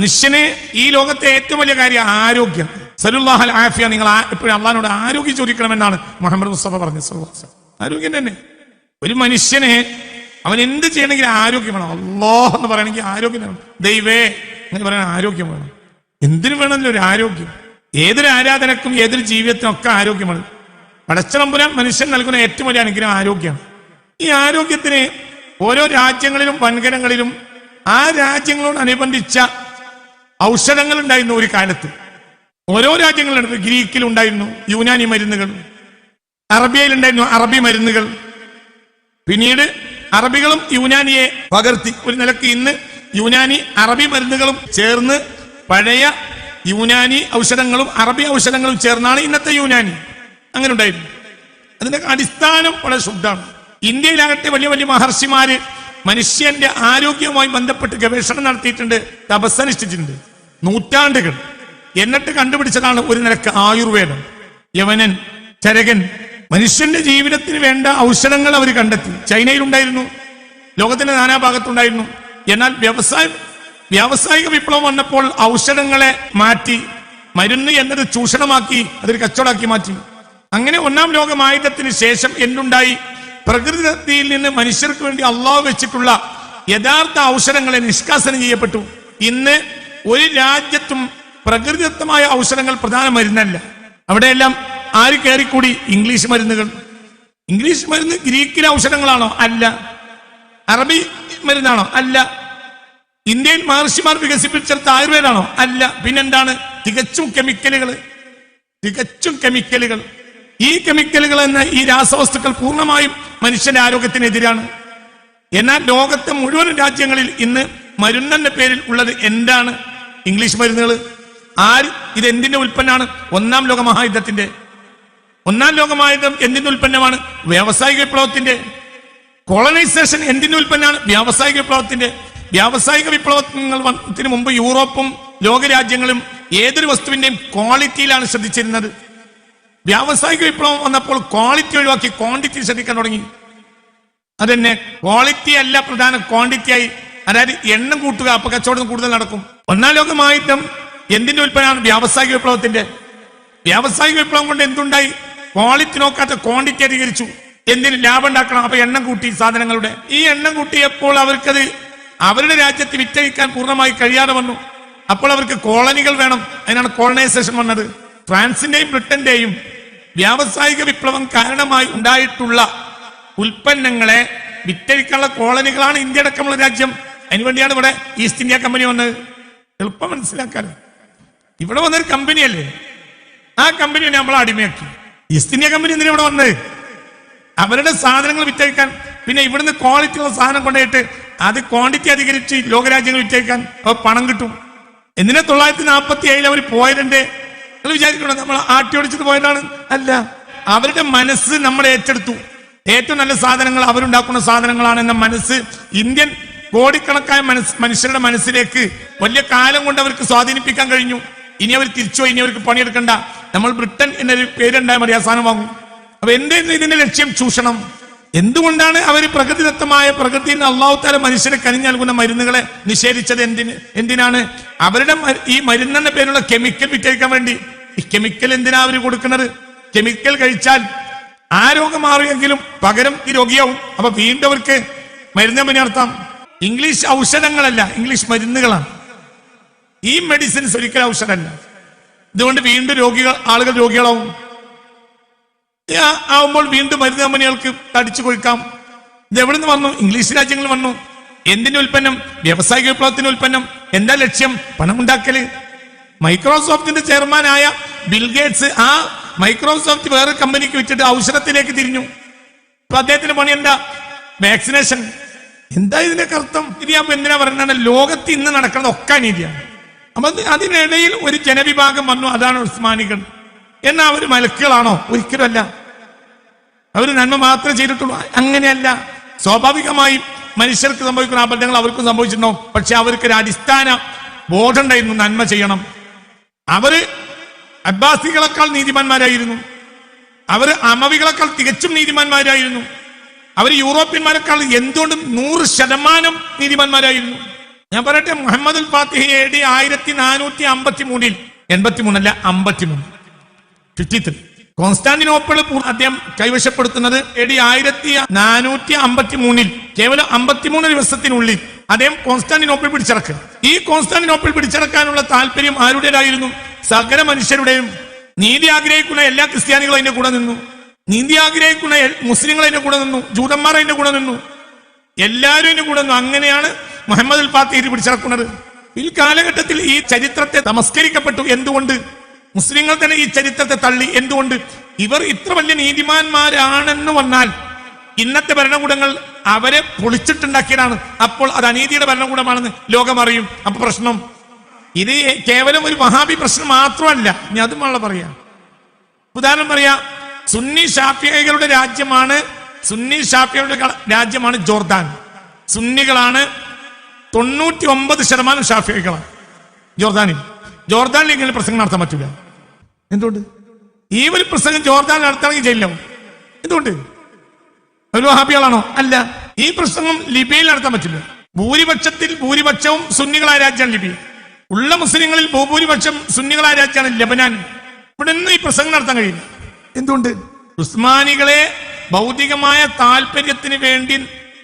മനുഷ്യന് ഈ ലോകത്തെ ഏറ്റവും വലിയ കാര്യം ആരോഗ്യം. സലുല്ലാഹൽ ആഫിയ നിങ്ങൾ എപ്പോഴും അള്ളഹാനോട് ആരോഗ്യം ചോദിക്കണമെന്നാണ് മുഹമ്മദ് മുസ്തഫ പറഞ്ഞത് സല്ലല്ലാഹു ആരോഗ്യം തന്നെ. ഒരു മനുഷ്യന് അവൻ എന്ത് ചെയ്യണമെങ്കിൽ ആരോഗ്യം വേണം. അള്ളാഹ് എന്ന് പറയണമെങ്കിൽ ആരോഗ്യം വേണം. ദൈവേ എന്ന് പറയാൻ ആരോഗ്യം വേണം. എന്തിനു വേണമെങ്കിലും ഒരു ആരോഗ്യം. ഏതൊരു ആരാധനക്കും ഏതൊരു ജീവിതത്തിനും ഒക്കെ ആരോഗ്യമാണ് പടച്ചതമ്പുരാൻ മനുഷ്യൻ നൽകുന്ന ഏറ്റവും വലിയ അനുഗ്രഹം ആരോഗ്യമാണ്. ഈ ആരോഗ്യത്തിന് ഓരോ രാജ്യങ്ങളിലും വൻകരങ്ങളിലും ആ രാജ്യങ്ങളോട് രാജ്യങ്ങളോടനുബന്ധിച്ച ഔഷധങ്ങൾ ഉണ്ടായിരുന്നു ഒരു കാലത്ത്. ഓരോ രാജ്യങ്ങളുണ്ട്. ഗ്രീക്കിൽ ഉണ്ടായിരുന്നു യുനാനി മരുന്നുകൾ. അറബിയയിലുണ്ടായിരുന്നു അറബി മരുന്നുകൾ. പിന്നീട് അറബികളും യുനാനിയെ പകർത്തി. ഒരു നിലയ്ക്ക് ഇന്ന് യുനാനി അറബി മരുന്നുകളും ചേർന്ന് പഴയ യുനാനി ഔഷധങ്ങളും അറബി ഔഷധങ്ങളും ചേർന്നാണ് ഇന്നത്തെ യുനാനി. അങ്ങനെ ഉണ്ടായിരുന്നു അതിന്റെ അടിസ്ഥാനം വളരെ ശുദ്ധമാണ്. ഇന്ത്യയിലാകട്ടെ വലിയ വലിയ മഹർഷിമാര് മനുഷ്യന്റെ ആരോഗ്യവുമായി ബന്ധപ്പെട്ട് ഗവേഷണം നടത്തിയിട്ടുണ്ട് തപസ്സനുഷ്ഠിച്ചിട്ടുണ്ട്. നൂറ്റാണ്ടുകൾ. എന്നിട്ട് കണ്ടുപിടിച്ചതാണ് ഒരു നിലയ്ക്ക് ആയുർവേദം. യവനൻ ചരകൻ മനുഷ്യന്റെ ജീവിതത്തിന് വേണ്ട ഔഷധങ്ങൾ അവർ കണ്ടെത്തി. ചൈനയിലുണ്ടായിരുന്നു. ലോകത്തിന്റെ നാനാഭാഗത്തുണ്ടായിരുന്നു. എന്നാൽ വ്യവസായ വ്യാവസായിക വിപ്ലവം വന്നപ്പോൾ ഔഷധങ്ങളെ മാറ്റി മരുന്ന് എന്നത് ചൂഷണമാക്കി അതൊരു കച്ചവടമാക്കി മാറ്റി. അങ്ങനെ ഒന്നാം ലോകമായുധത്തിന് ശേഷം എന്തുണ്ടായി? പ്രകൃതിയിൽ നിന്ന് മനുഷ്യർക്ക് വേണ്ടി അള്ളാഹ് വെച്ചിട്ടുള്ള യഥാർത്ഥ ഔഷധങ്ങളെ നിഷ്കാസനം ചെയ്യപ്പെട്ടു. ഇന്ന് ഒരു രാജ്യത്തും പ്രകൃതിദത്തമായ ഔഷധങ്ങൾ പ്രധാന മരുന്നല്ല. അവിടെയെല്ലാം ആര് കയറിക്കൂടി? ഇംഗ്ലീഷ് മരുന്നുകൾ. ഇംഗ്ലീഷ് മരുന്ന് ഗ്രീക്കിലെ ഔഷധങ്ങളാണോ? അല്ല. അറബി മരുന്നാണോ? അല്ല. ഇന്ത്യൻ മഹർഷിമാർ വികസിപ്പിച്ചെടുത്ത ആയുർവേദാണോ? അല്ല. പിന്നെന്താണ്? തികച്ചും കെമിക്കലുകൾ തികച്ചും കെമിക്കലുകൾ. ഈ കെമിക്കലുകൾ എന്ന ഈ രാസവസ്തുക്കൾ പൂർണമായും മനുഷ്യന്റെ ആരോഗ്യത്തിനെതിരാണ്. എന്നാൽ ലോകത്തെ മുഴുവൻ രാജ്യങ്ങളിൽ ഇന്ന് മരുന്നെന്ന പേരിൽ ഉള്ളത് എന്താണ്? ഇംഗ്ലീഷ് മരുന്നുകൾ. ആര്? ഇത് എന്തിന്റെ ഉൽപ്പന്നമാണ്? ഒന്നാം ലോക മഹായുദ്ധത്തിന്റെ ഒന്നാം ലോക മഹായുദ്ധം എന്തിന്റെ ഉൽപ്പന്നമാണ്? വ്യാവസായിക വിപ്ലവത്തിന്റെ. കോളനൈസേഷൻ എന്തിന്റെ ഉൽപ്പന്നമാണ്? വ്യാവസായിക വിപ്ലവത്തിന്റെ. വ്യാവസായിക വിപ്ലവത്തിന് മുമ്പ് യൂറോപ്പും ലോകരാജ്യങ്ങളും ഏതൊരു വസ്തുവിന്റെയും ക്വാളിറ്റിയിലാണ് ശ്രദ്ധിച്ചിരുന്നത്. വ്യാവസായിക വിപ്ലവം വന്നപ്പോൾ ക്വാളിറ്റി ഒഴിവാക്കി ക്വാണ്ടിറ്റി ശ്രദ്ധിക്കാൻ തുടങ്ങി. അതന്നെ ക്വാളിറ്റി അല്ല പ്രധാന ക്വാണ്ടിറ്റി ആയി അതായത് എണ്ണം കൂട്ടുക അപ്പൊ കച്ചവടം കൂടുതൽ നടക്കും. ഒന്നാം ലോകമായിട്ടും എന്തിന്റെ ഉൽപ്പന്നമാണ് വ്യാവസായിക വിപ്ലവത്തിന്റെ. വ്യാവസായിക വിപ്ലവം കൊണ്ട് എന്തുണ്ടായി? ക്വാളിറ്റി നോക്കാത്ത ക്വാണ്ടിറ്റി അധികരിച്ചു. എന്തിന് ലാഭം ഉണ്ടാക്കണം? അപ്പൊ എണ്ണം കൂട്ടി സാധനങ്ങളുടെ. ഈ എണ്ണം കൂട്ടിയപ്പോൾ അവർക്കത് അവരുടെ രാജ്യത്ത് വിറ്റഴിക്കാൻ പൂർണമായി കഴിയാതെ വന്നു. അപ്പോൾ അവർക്ക് കോളനികൾ വേണം. അതിനാണ് കോളനൈസേഷൻ വന്നത്. ഫ്രാൻസിന്റെയും ബ്രിട്ടന്റെയും വ്യാവസായിക വിപ്ലവം കാരണമായി ഉണ്ടായിട്ടുള്ള ഉൽപ്പന്നങ്ങളെ വിറ്റഴിക്കാനുള്ള കോളനികളാണ് ഇന്ത്യ അടക്കമുള്ള രാജ്യം. അതിനുവേണ്ടിയാണ് ഇവിടെ ഈസ്റ്റ് ഇന്ത്യ കമ്പനി വന്നത്. എളുപ്പം മനസ്സിലാക്കാൻ. ഇവിടെ വന്നൊരു കമ്പനിയല്ലേ ആ കമ്പനി നമ്മൾ അടിമയാക്കി. ഈസ്റ്റ് ഇന്ത്യ കമ്പനി എന്തിനാ ഇവിടെ വന്നത്? അവരുടെ സാധനങ്ങൾ വിറ്റഴിക്കാൻ. പിന്നെ ഇവിടുന്ന് ക്വാളിറ്റി ഉള്ള സാധനം കൊണ്ടുപോയിട്ട് അത് ക്വാണ്ടിറ്റി അധികരിച്ച് ലോകരാജ്യങ്ങൾ വിറ്റഴിക്കാൻ അവർ പണം കിട്ടും. എന്തിനാ തൊള്ളായിരത്തി നാൽപ്പത്തി ഏഴിൽ അവർ പോയതിന്റെ നിങ്ങൾ വിചാരിക്കണം നമ്മൾ ആട്ടിയൊടിച്ചത് പോയതാണ്? അല്ല. അവരുടെ മനസ്സ് നമ്മൾ ഏറ്റെടുത്തു. ഏറ്റവും നല്ല സാധനങ്ങൾ അവരുണ്ടാക്കുന്ന സാധനങ്ങളാണെന്ന മനസ്സ് ഇന്ത്യൻ കോടിക്കണക്കായ മനസ് മനുഷ്യരുടെ മനസ്സിലേക്ക് വലിയ കാലം കൊണ്ട് അവർക്ക് സ്വാധീനിപ്പിക്കാൻ കഴിഞ്ഞു. ഇനി അവർ തിരിച്ചോ ഇനി അവർക്ക് പണിയെടുക്കണ്ട. നമ്മൾ ബ്രിട്ടൻ എന്നൊരു പേരുണ്ടായാൽ മതി അവസാനം വാങ്ങും. അപ്പൊ എന്തായിരുന്നു ഇതിന്റെ ലക്ഷ്യം? ചൂഷണം. എന്തുകൊണ്ടാണ് അവർ പ്രകൃതിദത്തമായ പ്രകൃതിയിൽ അള്ളാഹുത്താല മനുഷ്യരെ കനിഞ്ഞു നൽകുന്ന മരുന്നുകളെ നിഷേധിച്ചത് എന്തിന്? എന്തിനാണ്? അവരുടെ ഈ മരുന്നെന്ന പേരുള്ള കെമിക്കൽ വിറ്റഴിക്കാൻ വേണ്ടി. ഈ കെമിക്കൽ എന്തിനാ അവർ കൊടുക്കുന്നത്? കെമിക്കൽ കഴിച്ചാൽ ആ രോഗം മാറിയെങ്കിലും പകരം ഈ രോഗിയാവും. അപ്പൊ വീണ്ടും അവർക്ക് മരുന്ന് പിന്നെ നടത്താം. ഇംഗ്ലീഷ് ഔഷധങ്ങളല്ല ഇംഗ്ലീഷ് മരുന്നുകളാണ്. ഈ മെഡിസിൻസ് ഒരിക്കലും ഔഷധമല്ല. ഇതുകൊണ്ട് വീണ്ടും രോഗികൾ ആളുകൾ രോഗികളാവും. ആവുമ്പോൾ വീണ്ടും മരുന്ന് കമ്പനികൾക്ക് തടിച്ചു കൊടുക്കാം. ഇത് എവിടെ നിന്ന് വന്നു? ഇംഗ്ലീഷ് രാജ്യങ്ങളിൽ വന്നു. എന്തിന്റെ ഉൽപ്പന്നം? വ്യവസായിക വിപ്ലവത്തിന്റെ ഉൽപ്പന്നം. എന്താ ലക്ഷ്യം? പണം ഉണ്ടാക്കൽ മൈക്രോസോഫ്റ്റിന്റെ ചെയർമാനായ ബിൽഗേറ്റ്സ് ആ മൈക്രോസോഫ്റ്റ് വേറെ കമ്പനിക്ക് വിറ്റിട്ട് ഔഷധത്തിലേക്ക് തിരിഞ്ഞു. അപ്പൊ അദ്ദേഹത്തിന്റെ പണി എന്താ? വാക്സിനേഷൻ. എന്താ ഇതിന്റെ അർത്ഥം? ഇനി അപ്പൊ എന്തിനാ പറയുന്നത്? ലോകത്ത് ഇന്ന് നടക്കുന്ന ഒക്കെ അനീതിയാണ്. അപ്പൊ അതിനിടയിൽ ഒരു ജനവിഭാഗം വന്നു അതാണ് ഉസ്മാനികൾ. എന്നാ അവർ മലക്കുകളാണോ? ഒരിക്കലും അല്ല അവർ നന്മ മാത്രമേ ചെയ്തിട്ടുള്ളൂ. അങ്ങനെയല്ല. സ്വാഭാവികമായും മനുഷ്യർക്ക് സംഭവിക്കുന്ന അബദ്ധങ്ങൾ അവർക്കും സംഭവിച്ചിട്ടുണ്ടോ പക്ഷെ അവർക്ക് ഒരു അടിസ്ഥാന ബോധമുണ്ടായിരുന്നു നന്മ ചെയ്യണം. അവർ അബ്ബാസികളെക്കാൾ നീതിമാന്മാരായിരുന്നു. അവർ അമവികളെക്കാൾ തികച്ചും നീതിമാന്മാരായിരുന്നു. അവർ യൂറോപ്യന്മാരെക്കാൾ എന്തുകൊണ്ടും നൂറ് ശതമാനം നീതിമാന്മാരായിരുന്നു? ഞാൻ പറയട്ടെ മുഹമ്മദ് ഫാത്തിഹ എ ഡി ആയിരത്തി നാനൂറ്റി അമ്പത്തി മൂന്നിൽ എൺപത്തി മൂന്നല്ല അമ്പത്തി മൂന്ന് ഫിഫ്റ്റി ത്രീ കോൺസ്റ്റാന്റിനോപ്പിൾ പൂ- അദ്ദേഹം കൈവശപ്പെടുത്തുന്നത് എ ഡി ആയിരത്തി നാനൂറ്റി അമ്പത്തി മൂന്നിൽ കേവലം അമ്പത്തിമൂന്ന് ദിവസത്തിനുള്ളിൽ അദ്ദേഹം കോൺസ്റ്റാന്റിനോപ്പിൾ പിടിച്ചടക്കുക ഈ കോൺസ്റ്റാന്റിനോപ്പിൾ പിടിച്ചടക്കാനുള്ള താല്പര്യം ആരുടേതായിരുന്നു? സകല മനുഷ്യരുടെയും. നീതി ആഗ്രഹിക്കുന്ന എല്ലാ ക്രിസ്ത്യാനികളും അതിന്റെ കൂടെ നിന്നു. നീതി ആഗ്രഹിക്കുന്ന മുസ്ലിങ്ങൾ അതിന്റെ കൂടെ നിന്നു ജൂതന്മാർ അതിന്റെ കൂടെ നിന്നു. എല്ലാവരും അതിന്റെ കൂടെ നിന്നു. അങ്ങനെയാണ് മുഹമ്മദ് അൽ ഫാത്തിഹ് പിടിച്ചിറക്കുന്നത് ഈ കാലഘട്ടത്തിൽ ഈ ചരിത്രത്തെ തമസ്കരിക്കപ്പെട്ടു എന്തുകൊണ്ട്? മുസ്ലിങ്ങൾ തന്നെ ഈ ചരിത്രത്തെ തള്ളി എന്തുകൊണ്ട്? ഇവർ ഇത്ര വലിയ നീതിമാന്മാരാണെന്ന് വന്നാൽ ഇന്നത്തെ ഭരണകൂടങ്ങൾ അവരെ പൊളിച്ചിട്ടുണ്ടാക്കിയതാണ്. അപ്പോൾ അത് അനീതിയുടെ ഭരണകൂടമാണെന്ന് ലോകം അറിയും. അപ്പൊ പ്രശ്നം ഇത് കേവലം ഒരു മഹാബി പ്രശ്നം മാത്രമല്ല. ഞാൻ അതും പറയാം. ഉദാഹരണം പറയാ. സുന്നി ഷാഫികളുടെ രാജ്യമാണ് സുന്നി ഷാഫികളുടെ രാജ്യമാണ് ജോർദാൻ. സുന്നികളാണ് തൊണ്ണൂറ്റി ഒമ്പത് ശതമാനം ഷാഫികളാണ് ജോർദാനിൽ. ജോർദാനിൽ ഇങ്ങനെ പ്രസംഗം നടത്താൻ പറ്റൂല. എന്തുകൊണ്ട്? ഈ ഒരു പ്രസംഗം ജോർദാനിൽ നടത്തണമെങ്കിൽ ജയിലാവും എന്തുകൊണ്ട്? ഒരു വഹാബികളാണോ? അല്ല. ഈ പ്രസംഗം ലിബിയയിൽ നടത്താൻ പറ്റില്ല. ഭൂരിപക്ഷത്തിൽ ഭൂരിപക്ഷവും സുന്നികളായ രാജ്യമാണ് ലിബിയ. ഉള്ള മുസ്ലിങ്ങളിൽ ഭൂഭൂരിപക്ഷം സുന്നികളായ രാജ്യമാണ് ലബനാൻ. ഇവിടെ നിന്ന് ഈ പ്രസംഗം നടത്താൻ കഴിയില്ല. എന്തുകൊണ്ട് ഉസ്മാനികളെ ഭൗതികമായ താല്പര്യത്തിന് വേണ്ടി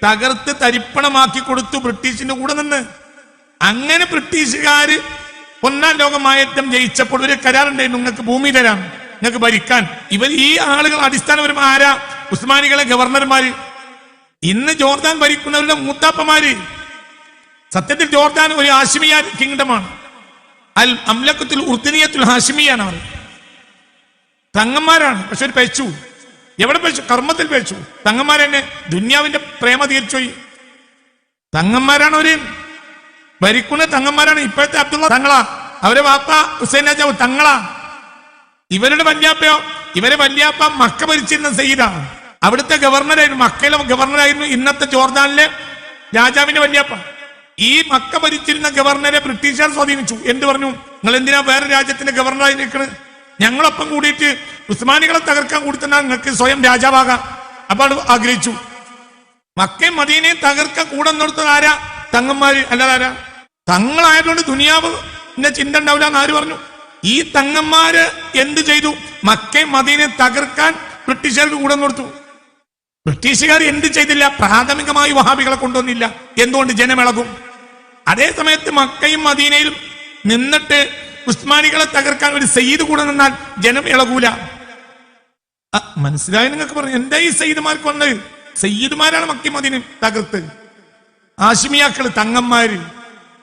തകർത്ത് തരിപ്പണമാക്കി കൊടുത്തു ബ്രിട്ടീഷിന്റെ കൂടെ നിന്ന്. അങ്ങനെ ബ്രിട്ടീഷുകാര് ഒന്നാം ലോകമായറ്റം ജയിച്ചപ്പോൾ ഒരു കരാറുണ്ടായിരുന്നു നിങ്ങൾക്ക് ഭൂമി തരാം നിങ്ങൾക്ക് ഭരിക്കാൻ. ഇവർ ഈ ആളുകൾ അടിസ്ഥാനപരം ആരാ? ഉസ്മാനികളെ ഗവർണർമാര്. ഇന്ന് ജോർദാൻ ഭരിക്കുന്നവരുടെ മൂത്താപ്പമാര്. സത്യത്തിൽ ജോർദാൻ ഒരു ഹാഷിമിയ കിങ്ഡമാണ്. അൽ അംലക്കത്തിൽ ഉർദിനിയത്തുൽ ഹാഷിമിയാണ് അവർ തങ്ങന്മാരാണ്. പക്ഷെ ഒരു പേച്ചു. എവിടെ പേച്ചു? കർമ്മത്തിൽ പെച്ചു. തങ്ങന്മാരെന്നെ ദുന്യാവിന്റെ പ്രേമ തീർച്ചോയി തങ്ങന്മാരാണ് അവർ. ഭരിക്കുന്ന തങ്ങന്മാരാണ് ഇപ്പോഴത്തെ അബ്ദുള്ള തങ്ങളാ. അവരെ വാപ്പ ഹുസൈൻ രാജാവ് തങ്ങളാ. ഇവരുടെ വല്യാപ്പയോ ഇവരെ വല്യാപ്പ മക്ക ഭരിച്ചിരുന്ന സയ്യിദാണ് അവിടുത്തെ ഗവർണറായിരുന്നു മക്കയിലെ ഗവർണറായിരുന്നു ഇന്നത്തെ ജോർദാനിലെ രാജാവിന്റെ വല്യാപ്പ. ഈ മക്ക ഭരിച്ചിരുന്ന ഗവർണറെ ബ്രിട്ടീഷുകാർ സ്വാധീനിച്ചു. എന്ത് പറഞ്ഞു? നിങ്ങൾ എന്തിനാ വേറെ രാജ്യത്തിന്റെ ഗവർണറായി നിൽക്കുന്നത് ഞങ്ങളൊപ്പം കൂടിയിട്ട് ഉസ്മാനികളെ തകർക്കാൻ കൂടി തന്നെ നിങ്ങൾക്ക് സ്വയം രാജാവാകാം. അപ്പൊ അത് ആഗ്രഹിച്ചു. മക്കയും മദീനയും തകർക്കാൻ കൂടെ നിർത്തുന്ന ആരാ? തങ്ങന്മാര്. അല്ലാതെ ആരാ? തങ്ങളായതുകൊണ്ട് ദുനിയാവ് ചിന്ത ഉണ്ടാവില്ല എന്ന് ആര് പറഞ്ഞു? ഈ തങ്ങന്മാര് എന്ത് ചെയ്തു? മക്കയും മദീനയും തകർക്കാൻ ബ്രിട്ടീഷുകാർക്ക് കൂടെ നിർത്തും ബ്രിട്ടീഷുകാർ എന്ത് ചെയ്തില്ല? പ്രാഥമികമായി വഹാബികളെ കൊണ്ടുവന്നില്ല. എന്തുകൊണ്ട് ജനമിളകും? അതേ സമയത്ത് മക്കയും മദീനയിലും നിന്നിട്ട് ഉസ്മാനികളെ തകർക്കാൻ ഒരു സയ്യിദ് കൂടെ നിന്നാൽ ജനം ഇളകൂല. മനസ്സിലായി നിങ്ങൾക്ക് പറഞ്ഞു? എന്താ ഈ സയ്യിദ്മാർക്ക് വന്നത്? സയ്യിദ്മാരാണ് മക്കി മദീന തകർത്ത്. ആശിമിയാക്കൾ തങ്ങന്മാര്.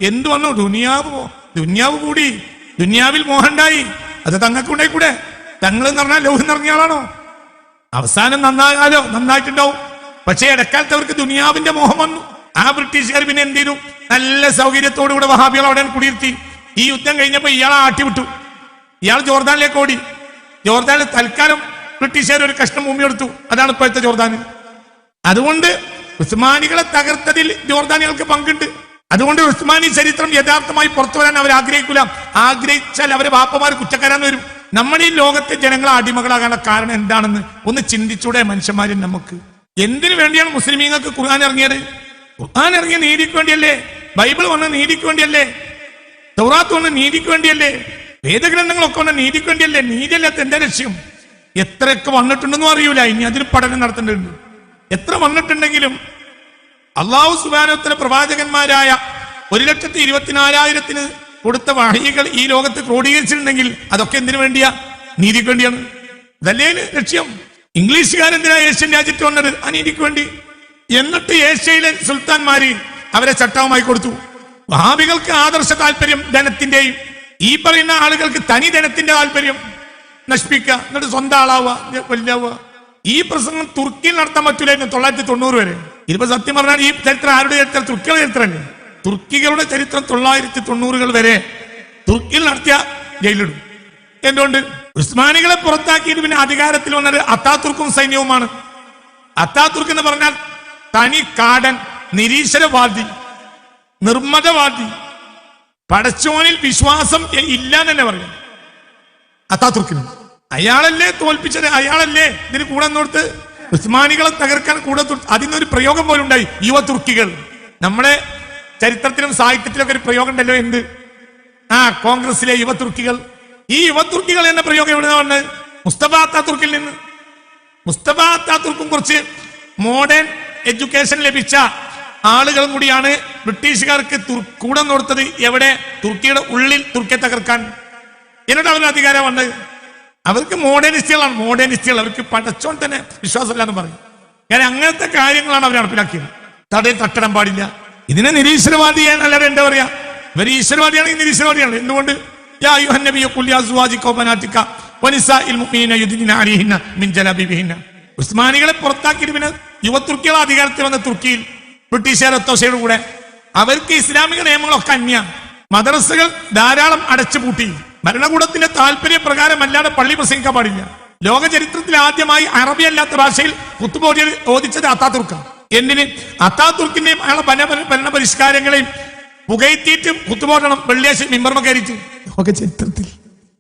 എന്തു വന്നു? ദുനിയാവ് ദുനിയാവ് കൂടി. ദുനിയാവിൽ മോഹണ്ടായി. അത് തങ്ങൾക്കുണ്ടായി കൂടെ? തങ്ങൾ എന്ന് പറഞ്ഞാൽ ലോഹം നിറഞ്ഞ ആളാണോ? അവസാനം നന്നാകാലോ നന്നായിട്ടുണ്ടാവും. പക്ഷേ ഇടക്കാലത്ത് അവർക്ക് ദുനിയാവിന്റെ മോഹം വന്നു. ആ ബ്രിട്ടീഷുകാർ പിന്നെ എന്ത് ചെയ്തു? നല്ല സൗകര്യത്തോടുകൂടെ വഹാബികൾ അവിടെ കുടിയിരുത്തി. ഈ യുദ്ധം കഴിഞ്ഞപ്പോ ഇയാളെ ആട്ടിവിട്ടു ഇയാൾ ജോർദാനിലേക്ക് ഓടി. ജോർദാനിൽ തൽക്കാലം ബ്രിട്ടീഷുകാർ ഒരു കഷ്ണം ഭൂമി എടുത്തു. അതാണ് ഇപ്പോഴത്തെ ജോർദാൻ. അതുകൊണ്ട് ഉസ്മാനികളെ തകർത്തതിൽ ജോർദാനികൾക്ക് പങ്കുണ്ട്. അതുകൊണ്ട് ഉസ്മാനി ചരിത്രം യഥാർത്ഥമായി പുറത്തു വരാൻ അവർ ആഗ്രഹിക്കില്ല ആഗ്രഹിച്ചാൽ അവരെ വാപ്പമാർ കുറ്റക്കാരാന്ന് വരും. നമ്മൾ ഈ ലോകത്തെ ജനങ്ങളെ അടിമകളാകാനുള്ള കാരണം എന്താണെന്ന് ഒന്ന് ചിന്തിച്ചൂടെ മനുഷ്യന്മാരും നമുക്ക്. എന്തിനു വേണ്ടിയാണ് മുസ്ലിമീങ്ങൾക്ക് ഖുർആൻ ഇറങ്ങിയത്? ഖുർആൻ ഇറങ്ങിയ നീതിക്ക് വേണ്ടിയല്ലേ? ബൈബിൾ വന്ന നീതിക്ക് വേണ്ടിയല്ലേ? തൗറാത്ത് വന്ന നീതിക്ക് വേണ്ടിയല്ലേ? വേദഗ്രന്ഥങ്ങളൊക്കെ വന്ന നീതിക്ക് വേണ്ടിയല്ലേ? നീതിയല്ലാത്ത എന്റെ ലക്ഷ്യം? എത്രയൊക്കെ വന്നിട്ടുണ്ടെന്നും അറിയൂല. ഇനി അതിന് പഠനം നടത്തേണ്ടതുണ്ട്. എത്ര വന്നിട്ടുണ്ടെങ്കിലും അള്ളാഹു സുബാനോത്തര പ്രവാചകന്മാരായ ഒരു ലക്ഷത്തി ഇരുപത്തിനാലായിരത്തിന് കൊടുത്ത വഹികൾ ഈ ലോകത്ത് ക്രോഡീകരിച്ചിട്ടുണ്ടെങ്കിൽ അതൊക്കെ എന്തിനു വേണ്ടിയാ? നീതിക്ക് വേണ്ടിയാണ്. ഇതല്ലേ ലക്ഷ്യം? ഇംഗ്ലീഷുകാരെന്തിനാ ഏഷ്യൻ രാജ്യത്ത് വന്നത്? അനീതിക്ക് വേണ്ടി. എന്നിട്ട് ഏഷ്യയിലെ സുൽത്താൻമാര് അവരെ ചട്ടവുമായി കൊടുത്തു. വഹാബികൾക്ക് ആദർശ താല്പര്യം ധനത്തിന്റെയും ഈ പറയുന്ന ആളുകൾക്ക് തനി ധനത്തിന്റെ താല്പര്യം നശിപ്പിക്കുക എന്നിട്ട് സ്വന്തം ആളാവുക വലുതാവുക. ഈ പ്രസംഗം തുർക്കിയിൽ നടത്താൻ പറ്റൂലായിരുന്നു തൊള്ളായിരത്തി തൊണ്ണൂറ് വരെ. ഇതിപ്പോ സത്യം പറഞ്ഞാൽ ഈ ചരിത്രം ആരുടെ ചരിത്രം? തുർക്കിയുടെ ചരിത്രമല്ലേ തുർക്കികളുടെ ചരിത്രം തൊള്ളായിരത്തി തൊണ്ണൂറുകൾ വരെ തുർക്കിയിൽ നടത്തിയ ജയിലിടും. എന്തുകൊണ്ട്? ഉസ്മാനികളെ പുറത്താക്കിയിട്ട് പിന്നെ അധികാരത്തിൽ വന്നത് അത്താതുർക്കും സൈന്യവുമാണ്. അത്താതുർക്ക് എന്ന് പറഞ്ഞാൽ തനി കാടൻ നിരീശ്വരവാദി. നിർമ്മതവാദി പടച്ചോനിൽ വിശ്വാസം ഇല്ല എന്ന് തന്നെ പറയും അത്താതുർക്കിന് അയാളല്ലേ തോൽപ്പിച്ചത്? അയാളല്ലേ ഇതിന് കൂടെ നോർത്ത് ഉസ്മാനികളെ തകർക്കാൻ കൂടെ അതിനൊരു പ്രയോഗം പോലും ഉണ്ടായി. യുവ തുർക്കികൾ നമ്മളെ ചരിത്രത്തിലും സാഹിത്യത്തിലും ഒക്കെ ഒരു പ്രയോഗം ഉണ്ടല്ലോ എന്ത്? ആ കോൺഗ്രസിലെ യുവതുർക്കികൾ. ഈ യുവതുർക്കികൾ എന്ന പ്രയോഗം എവിടെ നിന്ന് മുസ്തഫ തുർക്കിൽ നിന്ന്. മുസ്തഫ അത്താതുർക്കും കുറച്ച് മോഡേൺ എഡ്യൂക്കേഷൻ ലഭിച്ച ആളുകളും കൂടിയാണ് ബ്രിട്ടീഷുകാർക്ക് കൂടം കൂടെ കൊടുത്തത് എവിടെ? തുർക്കിയുടെ ഉള്ളിൽ തുർക്കിയെ തകർക്കാൻ. എന്നിട്ട് അവരുടെ അധികാരം വന്നത്. അവർക്ക് മോഡേണിസ്റ്റുകളാണ് മോഡേണിസ്റ്റുകൾ അവർക്ക് പടച്ചോൺ തന്നെ വിശ്വാസമില്ല എന്ന് പറയും. കാരണം അങ്ങനത്തെ കാര്യങ്ങളാണ് അവർ നടപ്പിലാക്കിയത്. തടയിൽ തട്ടണം പാടില്ല. ഇതിനെ നിരീശ്വരവാദിയാണ് അല്ലാതെ എന്താ പറയാ? ഇവർ ഈശ്വരവാദിയാണെങ്കിൽ നിരീശ്വരവാദിയാണ് എന്തുകൊണ്ട്? ഉസ്മാനികളെ പുറത്താക്കിയിട്ട് പിന്നെ യുവതുർക്കികൾ അധികാരത്തിൽ വന്ന തുർക്കിയിൽ ബ്രിട്ടീഷുകാർ ഒത്തോശയുടെ കൂടെ അവർക്ക് ഇസ്ലാമിക നിയമങ്ങളൊക്കെ അന്യ. മദ്രസകൾ ധാരാളം അടച്ചുപൂട്ടി. ഭരണകൂടത്തിന്റെ താല്പര്യപ്രകാരം അല്ലാതെ പള്ളി പ്രസംഗിക്കാൻ പാടില്ല. ലോക ചരിത്രത്തിൽ ആദ്യമായി അറബി അല്ലാത്ത ഭാഷയിൽ കുത്തുബോധി ഓദിച്ചത് അത്താതുർക്കാണ് എന്തിന്? അത്താതുർക്കിന്റെയും അയാളെ ഭരണ ഭരണ പരിഷ്കാരങ്ങളെയും പുകയത്തിയിട്ടും കുത്തുബോധണം വെള്ളിയാഴ്ച മിമ്പർമ കയറിച്ചു ലോക ചരിത്രത്തിൽ.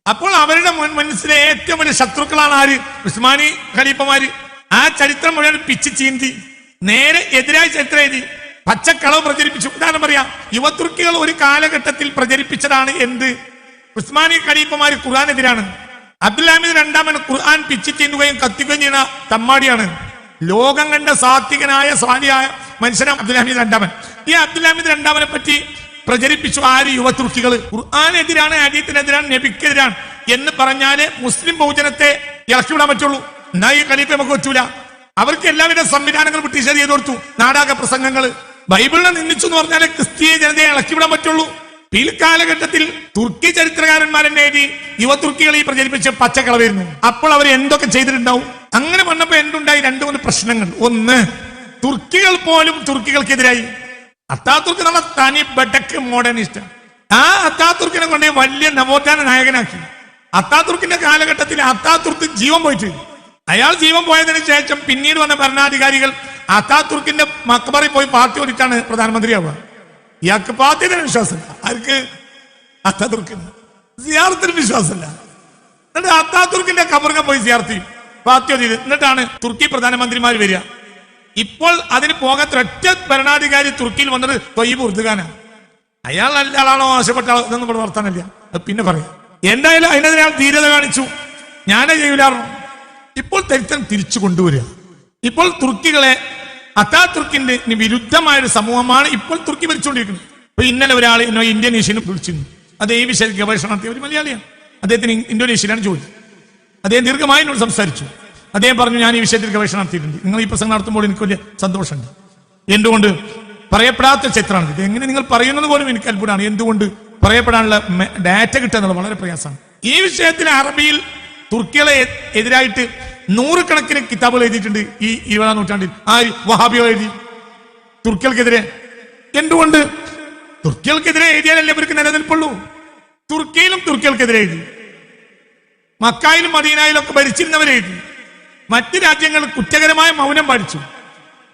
അപ്പോൾ അവരുടെ മുൻ മനസ്സിലെ ഏറ്റവും വലിയ ശത്രുക്കളാണ് ആര്? ഉസ്മാനി ഖലീഫമാര്. ആ ചരിത്രം മുഴുവൻ പിച്ച് ചീന്തി. നേരെ എതിരായ ചരിത്രം എഴുതി. പച്ചക്കളവ് പ്രചരിപ്പിച്ചു. ഉദാഹരണം പറയാം യുവതുർക്കികൾ ഒരു കാലഘട്ടത്തിൽ പ്രചരിപ്പിച്ചതാണ് എന്ത്? ഉസ്മാനി ഖലീഫമാര് ഖുർആാനെതിരാണ്. അബ്ദുല്ലാമിദ് രണ്ടാമൻ ഖുർആൻ പിച്ച് തിന്നുകയും കത്തിക്കുകയും ചെയ്യുന്ന തമ്മാടിയാണ്. ലോകം കണ്ട സാത്വികനായ സ്വാലിയായ മനുഷ്യനാണ് അബ്ദുല്ലാമിദ് രണ്ടാമൻ. ഈ അബ്ദുല്ലാമിദ് രണ്ടാമനെ പറ്റി പ്രചരിപ്പിച്ചു ആര് യുവതുർക്കികൾ ഖുർആാനെതിരാണ് അജീത്തിനെതിരാണ് നബിക്കെതിരാണ് എന്ന് പറഞ്ഞാൽ മുസ്ലിം ബഹുജനത്തെ ഇറക്കിവിടാൻ പറ്റുള്ളൂ. എന്നാ ഈ കലീപ്പ് നമുക്ക് പറ്റൂല. അവർക്ക് എല്ലാവിധ സംവിധാനങ്ങൾ ബ്രിട്ടീഷുകാർ ചെയ്തു കൊടുത്തു. നാടക പ്രസംഗങ്ങൾ ബൈബിളിനെ നിന്ദിച്ചു എന്ന് പറഞ്ഞാൽ ക്രിസ്തീയ ജനതയെ ഇളക്കിവിടാൻ പറ്റുള്ളൂ. പിൽക്കാലഘട്ടത്തിൽ തുർക്കി ചരിത്രകാരന്മാരെന്നെ എഴുതി യുവതുർക്കികൾ ഈ പ്രചരിപ്പിച്ച പച്ചക്കളവായിരുന്നു അപ്പോൾ അവർ എന്തൊക്കെ ചെയ്തിട്ടുണ്ടാവും? അങ്ങനെ വന്നപ്പോ എന്തുണ്ടായി? രണ്ടു മൂന്ന് പ്രശ്നങ്ങൾ. ഒന്ന് തുർക്കികൾ പോലും തുർക്കികൾക്കെതിരായി. അത്താതുർക്ക് നമ്മൾ തനി ബഡക്ക് മോഡേണിസ്റ്റ് ആ അത്താതുർക്കിനെ കൊണ്ട് വലിയ നവോത്ഥാന നായകനാക്കി. അത്താതുർക്കിന്റെ കാലഘട്ടത്തിൽ അത്താതുർക്ക് ജീവൻ പോയിട്ട്. അയാൾ ജീവൻ പോയതിനു ശേഷം പിന്നീട് വന്ന ഭരണാധികാരികൾ അത്താതുർക്കിന്റെ മക്ബറിൽ പോയി പാർട്ടി ഓടിച്ചാണ് പ്രധാനമന്ത്രിയാവുക. ഇയാൾക്ക് പാർട്ടിയുടെ വിശ്വാസമില്ല. ആർക്ക്? അത്താതുർക്കിന് സിയാർത്തിന് വിശ്വാസമില്ല. എന്നിട്ട് അത്താതുർക്കിന്റെ കബറുക പോയി സിയാർത്തി പാർട്ടി ചെയ്ത് എന്നിട്ടാണ് തുർക്കി പ്രധാനമന്ത്രിമാർ വരിക. ഇപ്പോൾ അതിന് പോകാത്ത ഒറ്റ ഭരണാധികാരി തുർക്കിയിൽ വന്നത് തൊയ്യബ് ഉർദുഖാനാണ് അയാൾ നല്ല ആളാണോ ആവശ്യപ്പെട്ട ആളോ ഇതൊന്നും ഇവിടെ വർത്താനില്ല പിന്നെ പറയാം. എന്തായാലും അതിനെതിരെ ധീരത കാണിച്ചു. ഞാനേ ചെയ്യൂലായിരുന്നു. ഇപ്പോൾ ചരിത്രം തിരിച്ചു കൊണ്ടുവരിക. ഇപ്പോൾ തുർക്കികളെ അത്താതുർക്കിന്റെ വിരുദ്ധമായ ഒരു സമൂഹമാണ് ഇപ്പോൾ തുർക്കി ഭരിച്ചുകൊണ്ടിരിക്കുന്നത്. ഇപ്പൊ ഇന്നലെ ഒരാൾ എന്നോ ഇന്തോനേഷ്യനെ വിളിച്ചിരുന്നു. അത് ഈ ഗവേഷണം നടത്തിയ ഒരു മലയാളിയാണ്. അദ്ദേഹത്തിന് ഇന്തോനേഷ്യയിലാണ് ജോലി. അദ്ദേഹം ദീർഘമായി എന്നോട് സംസാരിച്ചു. അദ്ദേഹം പറഞ്ഞു ഞാൻ ഈ വിഷയത്തിൽ ഗവേഷണം നടത്തിയിട്ടുണ്ട്. നിങ്ങൾ ഈ പ്രസംഗം നടത്തുമ്പോൾ എനിക്ക് വലിയ സന്തോഷമുണ്ട്. എന്തുകൊണ്ട്? പറയപ്പെടാത്ത ചിത്രമാണ് ഇത്. എങ്ങനെ നിങ്ങൾ പറയുന്നത് പോലും എനിക്ക് അത്ഭുതമാണ്. എന്തുകൊണ്ട്? പറയപ്പെടാനുള്ള ഡാറ്റ കിട്ടുക എന്നുള്ളത് വളരെ പ്രയാസമാണ്. ഈ വിഷയത്തിൽ അറബിയിൽ തുർക്കികളെ എതിരായിട്ട് നൂറുകണക്കിന് കിതാബുകൾ എഴുതിയിട്ടുണ്ട് ഈ ഇരുപതാം നൂറ്റാണ്ടിൽ. ആ വഹാബികൾ എഴുതി. തുർക്കികൾക്കെതിരെ. എന്തുകൊണ്ട്? തുർക്കികൾക്കെതിരെ എഴുതിയാലല്ലേ ഇവർക്ക് നിലനിൽപ്പുള്ളൂ? തുർക്കിയിലും തുർക്കികൾക്കെതിരെ എഴുതി. മക്കായിലും മദീനായിലും ഒക്കെ ഭരിച്ചിരുന്നവരെഴുതി മറ്റ് രാജ്യങ്ങൾ കുറ്റകരമായ മൗനം പാലിച്ചു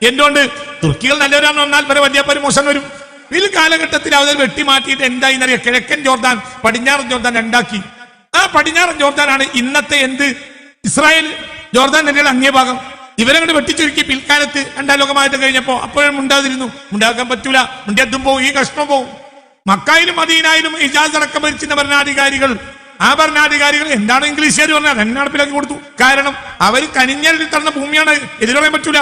എന്തുകൊണ്ട്? തുർക്കികൾ നല്ലവരാണെന്ന് വന്നാൽ വരെ വലിയ മോശം വരും. ഈ കാലഘട്ടത്തിൽ അവർ വെട്ടിമാറ്റിയിട്ട് എന്തായി എന്നറിയാം. കിഴക്കൻ ജോർദാൻ പടിഞ്ഞാറൻ ജോർദാൻ രണ്ടാക്കി. ആ പടിഞ്ഞാറൻ ജോർദാനാണ് ഇന്നത്തെ എന്ത്? ഇസ്രായേൽ ജോർദാൻ നദിയുടെ അങ്ങേഭാഗം ഇവരങ്ങോട്ട് വെട്ടിച്ചുരുക്കി പിൽക്കാലത്ത് രണ്ടാം ലോകമായിട്ട് കഴിഞ്ഞപ്പോ അപ്പോഴും ഉണ്ടാതിരുന്നു ഉണ്ടാക്കാൻ പറ്റൂല. മുണ്ടിയത്തും പോവും ഈ കഷ്ണം പോവും. മക്കായിലും മദീനായാലും ഇജാസ് അടക്കം ഭരിച്ചിരുന്ന ഭരണാധികാരികൾ. ആ ഭരണാധികാരികൾ എന്താണ് ഇംഗ്ലീഷുകാർ എന്നെ നടപ്പിലാക്കി കൊടുത്തു. കാരണം അവർ കനിഞ്ഞലിൽ തന്ന ഭൂമിയാണ്. എതിരെ പറയാൻ പറ്റൂല.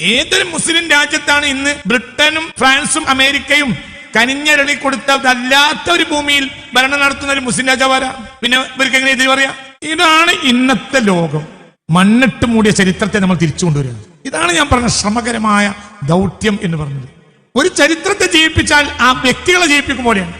ഏതൊരു മുസ്ലിം രാജ്യത്താണ് ഇന്ന് ബ്രിട്ടനും ഫ്രാൻസും അമേരിക്കയും കനിഞ്ഞരളി കൊടുത്തതല്ലാത്ത ഒരു ഭൂമിയിൽ ഭരണം നടത്തുന്ന ഒരു മുസ്ലിം രാജാവാരാ? പിന്നെ ഇവർക്ക് എങ്ങനെ എതിര് പറയാ? ഇതാണ് ഇന്നത്തെ ലോകം. മണ്ണിട്ട് മൂടിയ ചരിത്രത്തെ നമ്മൾ തിരിച്ചു കൊണ്ടുവരിക ഇതാണ് ഞാൻ പറഞ്ഞ ശ്രമകരമായ ദൗത്യം എന്ന് പറഞ്ഞത്. ഒരു ചരിത്രത്തെ ജീവിപ്പിച്ചാൽ ആ വ്യക്തികളെ ജീവിപ്പിക്കും പോലെയാണ്.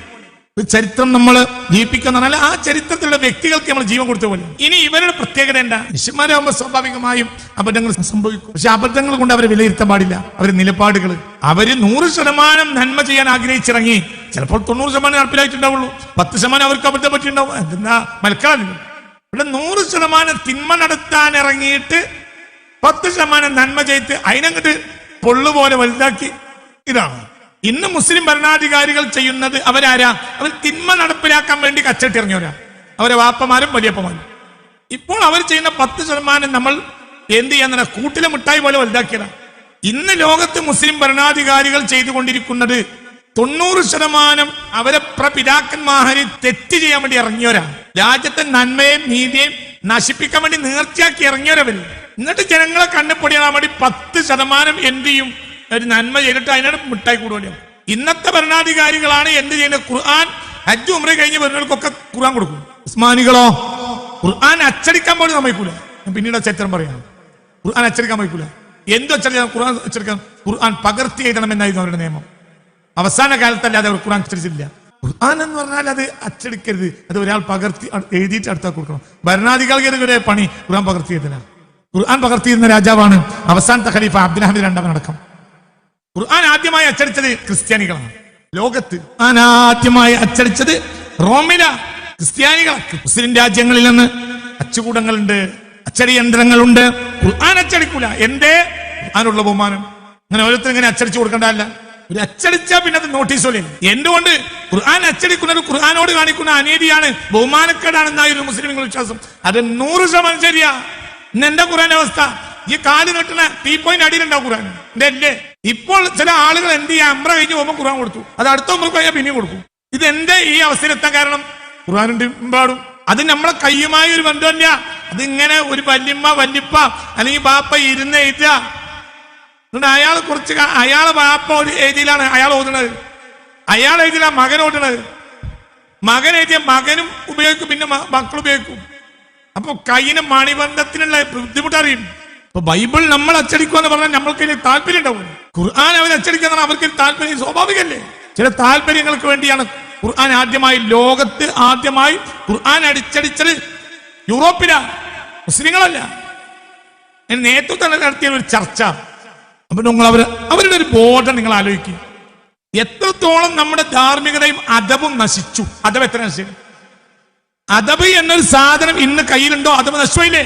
ചരിത്രം നമ്മൾ ജീവിപ്പിക്കുന്ന ആ ചരിത്രത്തിലുള്ള വ്യക്തികൾക്ക് നമ്മൾ ജീവൻ കൊടുത്തു പോലെ. ഇനി ഇവരുടെ പ്രത്യേകത എന്താ? മനുഷ്യന്മാരാകുമ്പോൾ സ്വാഭാവികമായും അബദ്ധങ്ങൾ സംഭവിക്കും. പക്ഷെ അബദ്ധങ്ങൾ കൊണ്ട് അവരെ വിലയിരുത്താൻ പാടില്ല. അവരുടെ നിലപാടുകൾ അവർ നൂറ് ശതമാനം നന്മ ചെയ്യാൻ ആഗ്രഹിച്ചിറങ്ങി ചിലപ്പോൾ തൊണ്ണൂറ് ശതമാനം നടപ്പിലായിട്ടുണ്ടാവുള്ളൂ. പത്ത് ശതമാനം അവർക്ക് അബദ്ധം പറ്റിയിട്ടുണ്ടാവും. എന്താ മലക്കാളില്ല ഇവിടെ നൂറ് ശതമാനം തിന്മ നടത്താൻ ഇറങ്ങിയിട്ട് പത്ത് ശതമാനം നന്മ ചെയ്ത് അതിനങ്ങട്ട് പൊള്ളുപോലെ വലുതാക്കി. ഇതാണ്. ഇന്ന് മുസ്ലിം ഭരണാധികാരികൾ ചെയ്യുന്നത് അവരാരാ? അവർ തിന്മ നടപ്പിലാക്കാൻ വേണ്ടി കച്ചട്ടിറങ്ങിയവരാ. അവരെ വാപ്പമാരും വലിയപ്പമാരും ഇപ്പോൾ അവർ ചെയ്യുന്ന പത്ത് ശതമാനം നമ്മൾ എന്ത് ചെയ്യാൻ കൂട്ടിലെ മിഠായി പോലെ വലുതാക്കിയതാണ് ഇന്ന് ലോകത്ത് മുസ്ലിം ഭരണാധികാരികൾ ചെയ്തുകൊണ്ടിരിക്കുന്നത് തൊണ്ണൂറ് ശതമാനം അവരെ പ്രപിതാക്കന്മാരെ തെറ്റ് ചെയ്യാൻ വേണ്ടി ഇറങ്ങിയവരാണ് രാജ്യത്തെ നന്മയും നീതിയും നശിപ്പിക്കാൻ വേണ്ടി നേർച്ചയാക്കി ഇറങ്ങിയവരവര്. എന്നിട്ട് ജനങ്ങളെ കണ്ണുപൊടിയാൻ വേണ്ടി പത്ത് ശതമാനം എന്ത് ചെയ്യും? ഒരു നന്മ ചെയ്തിട്ട് അതിനോട് മിഠായി കൂടുകയാണ് ഇന്നത്തെ ഭരണാധികാരികളാണ് എന്ത് ചെയ്യുന്നത്? ഖുർആൻ ഹജ്ജ് ഉമ്ര കഴിഞ്ഞ വരുന്നവർക്കൊക്കെ ഖുർആൻ കൊടുക്കും. ഉസ്മാനികളോ? ഖുർആൻ അച്ചടിക്കാൻ പോലും സമ്മതിക്കൂല. ഞാൻ പിന്നീട് ചരിത്രം പറയാം ഖുർആൻ അച്ചടിക്കാൻ വയ്ക്കൂല എന്ത് അച്ചടിക്കാൻ ഖുർആൻ അച്ചടിക്കാൻ? ഖുർആൻ പകർത്തി എഴുതണം എഴുതണമെന്നായിരുന്നു അവരുടെ നിയമം. അവസാന കാലത്തല്ലാതെ അവർ ഖുർആൻ അച്ചടിച്ചില്ല ഖുർആൻ എന്ന് പറഞ്ഞാൽ അത് അച്ചടിക്കരുത്. അത് ഒരാൾ പകർത്തി എഴുതിയിട്ട് അടുത്താൽ കൊടുക്കണം. ഭരണാധികാരികളുടെ ഒരു പണി ഖുർആൻ പകർത്തി എഴുതലാണ്. ഖുർആൻ പകർത്തിയിരുന്ന രാജാവാണ് അവസാനത്തെ ഖലീഫ അബ്ദുൽ ഹമീദ് രണ്ടാമൻ അടക്കം ഖുർആൻ ആദ്യമായി അച്ചടിച്ചത് ക്രിസ്ത്യാനികളാണ്. ലോകത്ത് ഖുർആൻ ആദ്യമായി അച്ചടിച്ചത് റോമില ക്രിസ്ത്യാനികളാണ്. മുസ്ലിം രാജ്യങ്ങളിൽ നിന്ന് അച്ചുകൂടങ്ങളുണ്ട് അച്ചടി യന്ത്രങ്ങളുണ്ട്. ഖുർആൻ അച്ചടിക്കൂല. എന്തേ? ഖുർആനുള്ള ബഹുമാനം. അങ്ങനെ ഓരോരുത്തരും ഇങ്ങനെ അച്ചടിച്ചു കൊടുക്കേണ്ടതല്ല. ഒരു അച്ചടിച്ചാ പിന്നെ അത് നോട്ടീസ് പോലെ. എന്തുകൊണ്ട്? ഖുർആൻ അച്ചടിക്കുന്നത് ഖുർആാനോട് കാണിക്കുന്ന അനീതിയാണ് ബഹുമാനക്കേടാണെന്നായിരുന്നു മുസ്ലിം വിശ്വാസം. അത് നൂറ് ശതമാനം ശരിയാ. ഇന്ന് ഖുർആന്റെ അവസ്ഥ? ഈ കാൽ കെട്ടണ തീപ്പോയിന്റ് പോയിന്റ് അടിയിലുണ്ടാവും ഖുർആൻ. ഇതല്ലേ? ഇപ്പോൾ ചില ആളുകൾ എന്ത് ചെയ്യാം? അമ്ര കഴിഞ്ഞ് പോകുമ്പോൾ ഖുർആൻ കൊടുത്തു. അത് അടുത്ത ഉമ്ര കഴിഞ്ഞാൽ പിന്നെയും കൊടുക്കും. ഇത് എന്തേ ഈ അവസ്ഥയിലെത്താൻ കാരണം? ഖുറാനുണ്ട് പാടും. അത് നമ്മളെ കയ്യുമായി ഒരു ബന്ധമില്ല അത് ഇങ്ങനെ ഒരു വല്യമ്മ വല്യപ്പ അല്ലെങ്കിൽ ബാപ്പ ഇരുന്ന് എഴുതുക. അയാൾ കുറച്ച് അയാളെ ബാപ്പ ഒരു ഏജിയിലാണ് അയാൾ ഓതുന്നത്. അയാൾ എഴുതിയില്ല മകൻ ഓതുന്നത്. മകൻ എഴുതിയ മകനും ഉപയോഗിക്കും പിന്നെ മക്കൾ ഉപയോഗിക്കും. അപ്പൊ കയ്യിന് മണിബന്ധത്തിനുള്ള ബുദ്ധിമുട്ട് അറിയും. ഇപ്പൊ ബൈബിൾ നമ്മൾ അച്ചടിക്കുക എന്ന് പറഞ്ഞാൽ നമ്മൾക്ക് ഇനി താല്പര്യം ഉണ്ടാവും. ഖുർആൻ അവർ പറഞ്ഞാൽ അവർക്ക് താല്പര്യം സ്വാഭാവികല്ലേ ചില താല്പര്യങ്ങൾക്ക് വേണ്ടിയാണ് ഖുർആൻ ആദ്യമായി ലോകത്ത് ആദ്യമായി ഖുർആൻ അടിച്ചടിച്ചത് യൂറോപ്പിലാ മുസ്ലിങ്ങളല്ല. നേതൃത്വം തന്നെ നടത്തിയ ഒരു ചർച്ച. അപ്പൊ നിങ്ങൾ അവർ അവരുടെ ഒരു ബോധം നിങ്ങൾ ആലോചിക്കും. എത്രത്തോളം നമ്മുടെ ധാർമ്മികതയും അദബും നശിച്ചു. അദബ് എത്ര നശിച്ചു? അദബ് എന്നൊരു സാധനം ഇന്ന് കയ്യിലുണ്ടോ? അദബ് നഷ്ടമില്ലേ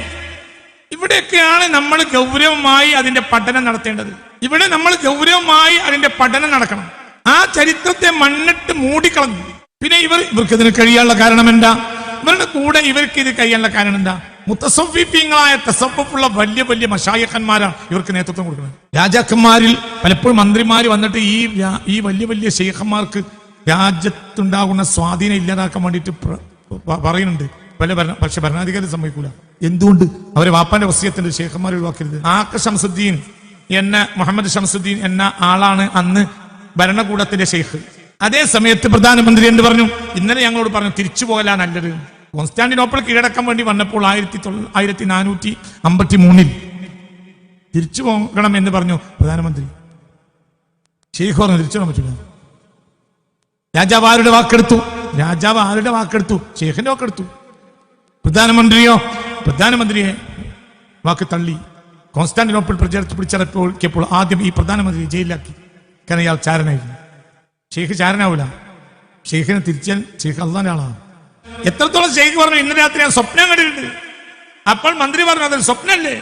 ഇവിടെയൊക്കെയാണ് നമ്മൾ ഗൗരവമായി അതിന്റെ പഠനം നടത്തേണ്ടത്. ഇവിടെ നമ്മൾ ഗൗരവമായി അതിന്റെ പഠനം നടക്കണം. ആ ചരിത്രത്തെ മണ്ണിട്ട് മൂടിക്കളഞ്ഞു. പിന്നെ ഇവർ ഇവർക്ക് ഇതിന് കഴിയാനുള്ള കാരണം എന്താ? ഇവരുടെ കൂടെ ഇവർക്ക് ഇത് കഴിയാനുള്ള കാരണം എന്താ? മുത്തസഫീഫീങ്ങളായ തസഫുള്ള വലിയ വലിയ മഷായക്കന്മാരാണ് ഇവർക്ക് നേതൃത്വം കൊടുക്കുന്നത്. രാജാക്കന്മാരിൽ പലപ്പോഴും മന്ത്രിമാർ വന്നിട്ട് ഈ ഈ വലിയ വലിയ ശേഖന്മാർക്ക് രാജ്യത്തുണ്ടാകുന്ന സ്വാധീനം ഇല്ലാതാക്കാൻ വേണ്ടിയിട്ട് പറയുന്നുണ്ട്. പല ഭരണ പക്ഷെ ഭരണാധികാരി സമ്മതിക്കൂല. എന്തുകൊണ്ട്? അവരെ വാപ്പാന്റെ വസ്യത്തിന്റെ ശേഖന്മാർ ഒഴിവാക്കരുത്. ആക്ക ഷംസുദ്ദീൻ എന്ന മുഹമ്മദ് ഷംസുദ്ദീൻ എന്ന ആളാണ് അന്ന് ഭരണകൂടത്തിന്റെ ഷെയ്ഖ് അതേ സമയത്ത് പ്രധാനമന്ത്രി എന്ത് പറഞ്ഞു? ഇന്നലെ ഞങ്ങളോട് പറഞ്ഞു തിരിച്ചു പോകലാ നല്ലത്. കോൺസ്റ്റാന്റിനോപ്പിൾ കീഴടക്കാൻ വേണ്ടി വന്നപ്പോൾ ആയിരത്തി ആയിരത്തി നാനൂറ്റി അമ്പത്തി മൂന്നിൽ തിരിച്ചു പോകണം എന്ന് പറഞ്ഞു പ്രധാനമന്ത്രി. ഷെയ്ഖ് പറഞ്ഞു തിരിച്ചു പോകാൻ പറ്റില്ല. രാജാവ് ആരുടെ വാക്കെടുത്തു? രാജാവ് ആരുടെ വാക്കെടുത്തു? ഷെയ്ഖിന്റെ വാക്കെടുത്തു. പ്രധാനമന്ത്രിയോ പ്രധാനമന്ത്രിയെ വാക്ക് തള്ളി. കോൺസ്റ്റാന്റിനോപ്പിൾ പ്രചാരത്തിൽ പിടിച്ചപ്പോൾ ആദ്യം ഈ പ്രധാനമന്ത്രിയെ ജയിലിലാക്കി. കാരണം ഇയാൾ ചാരനായിരുന്നു. ഷെയ്ഖ് ചാരനാവൂല. ഷെയ്ഖിനെ തിരിച്ചാൽ ഷെയ്ഖ് അള്ളാന്റെ ആളാണ്. എത്രത്തോളം ഷെയ്ഖ് പറഞ്ഞു ഇന്ന് രാത്രി ഞാൻ സ്വപ്നം കണ്ടിട്ടുണ്ട്. അപ്പോൾ മന്ത്രി പറഞ്ഞു അതൊരു സ്വപ്നമല്ലേ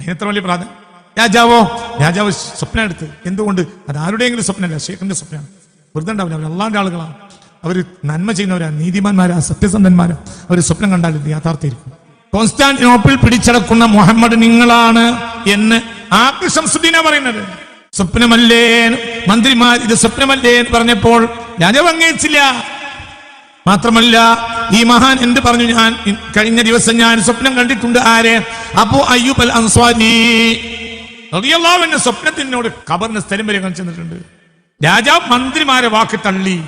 അതിനെത്ര വലിയ പ്രാധാന്യം? രാജാവോ രാജാവ് സ്വപ്നം എടുത്ത്. എന്തുകൊണ്ട്? അത് ആരുടെയെങ്കിലും സ്വപ്നമല്ല ഷെയ്ഖിന്റെ സ്വപ്നമാണ്. വെറുതെ ഉണ്ടാവില്ല അവർ അള്ളാന്റെ ആളുകളാണ്. അവർ നന്മ ചെയ്യുന്നവരാ നീതിമാന്മാരാ സത്യസന്ധന്മാരാ. അവർ സ്വപ്നം കണ്ടാൽ യാഥാർത്ഥ്യമായിരിക്കും. കോൺസ്റ്റാന്റിനോപ്പിൾ പിടിച്ചടക്കുന്ന മുഹമ്മദ് നിങ്ങളാണ് എന്ന് ആക്ക് ശംസുദ്ദീന പറയുന്നത്. സ്വപ്നമല്ലേ മന്ത്രിമാർ ഇത് സ്വപ്നമല്ലേ എന്ന് പറഞ്ഞപ്പോൾ ഞാൻ അംഗീകരിച്ചില്ല. മാത്രമല്ല ഈ മഹാൻ എന്ത് പറഞ്ഞു ഞാൻ? കഴിഞ്ഞ ദിവസം ഞാൻ സ്വപ്നം കണ്ടിട്ടുണ്ട് ആരെ? അപ്പോ അയ്യൂബ് അൽ അൻസ്വാരി സ്വപ്നത്തിനോട് ഖബറിന് സ്ഥലം വരെ കാണിച്ചു രാജാവ് മന്ത്രിമാരെ വാക്ക് തള്ളി.